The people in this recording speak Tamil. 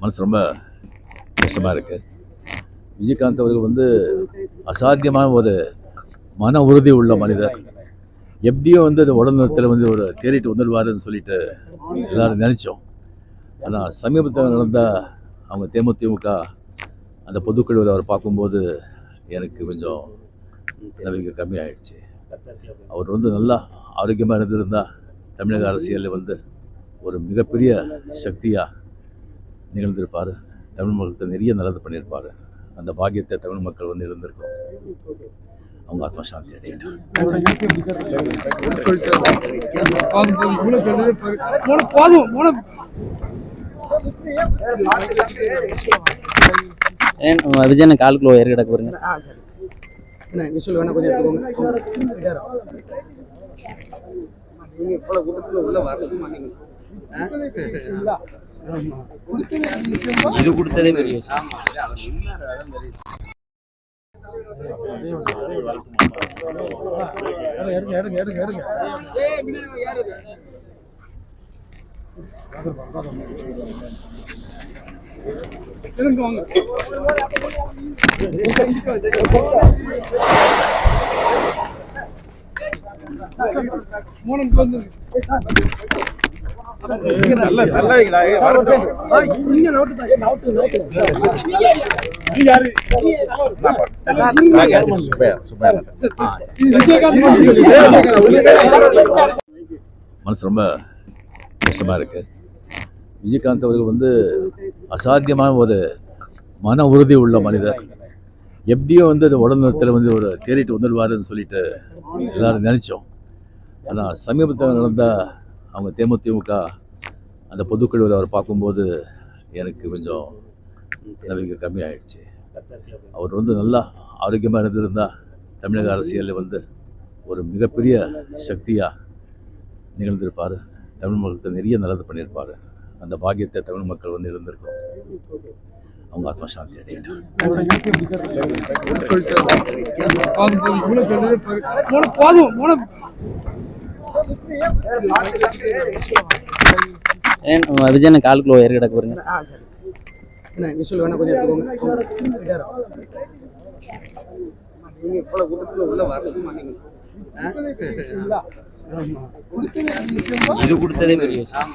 மனசு ரொம்ப கஷ்டமாக இருக்குது விஜயகாந்த் அவர்கள் வந்து அசாத்தியமான ஒரு மன உறுதி உள்ள மனிதர். எப்படியோ வந்து அந்த உடல்நலத்தில் வந்து ஒரு தேறிட்டு வந்துடுவாருன்னு சொல்லிட்டு எல்லாரும் நினச்சோம். ஆனால் சமீபத்தில் நடந்த அவங்க தேமுதிமுக அந்த பொதுக்குழுவில் அவர் பார்க்கும்போது எனக்கு கொஞ்சம் நம்பிக்கை கம்மியாயிடுச்சு. அவர் வந்து நல்லா ஆரோக்கியமாக இருந்திருந்தால் தமிழக அரசியலில் வந்து ஒரு மிகப்பெரிய சக்தியாக நிகழ்ந்திருப்பார். தமிழ் மக்களுக்கு நிறைய நல்லது பண்ணியிருப்பார். அந்த பாக்கியத்தை தமிழ் மக்கள் வந்து இருந்திருக்கும் அவங்க ஆத்மா சாந்தி அடையட்டும் விஜயனை காலுக்குள்ள ஏறி கிடக்கு பாருங்க. ஆ சரி. என்ன விஷுவல் வேணா கொஞ்சம் எடுத்துக்கோங்க. நீங்க உள்ள வரது மாட்டீங்க. ஆமா இது கொடுத்ததே பெரிய விஷயம். ஆமா அது அவர் மனசு ரொம்ப கஷ்டமாக இருக்குது விஜயகாந்த் அவர்கள் வந்து அசாத்தியமான ஒரு மன உறுதி உள்ள மனிதர். எப்படியோ வந்து அந்த உடல்நலத்தில் வந்து ஒரு தேறிட்டு வந்துடுவாருன்னு சொல்லிட்டு எல்லாரும் நினச்சோம். ஆனால் சமீபத்தில் நடந்த அவங்க தேமுதிமுக அந்த பொதுக்குழுவில் அவர் பார்க்கும்போது எனக்கு கொஞ்சம் நம்பிக்கை கம்மியாயிடுச்சு. அவர் வந்து நல்லா ஆரோக்கியமாக இருந்திருந்தால் தமிழக அரசியலில் வந்து ஒரு மிகப்பெரிய சக்தியாக நிகழ்ந்திருப்பார். தமிழ் மக்களுக்கு நிறைய நல்லது பண்ணியிருப்பார். அந்த பாக்கியத்தை தமிழ் மக்கள் வந்து இருந்திருக்கும் அவங்க ஆத்மா சாந்தி அடையட்டும் விஜயனை காலுக்குள்ள ஏறி கிடக்கு பாருங்க என்ன விஷுவல் வேணா கொஞ்சம் எடுத்துக்கோங்க. நீங்க இவ்வளவு கூட்டத்துல உள்ள வரது மாட்டீங்க ஆமா. இது கொடுத்ததே பெரிய விஷயம்.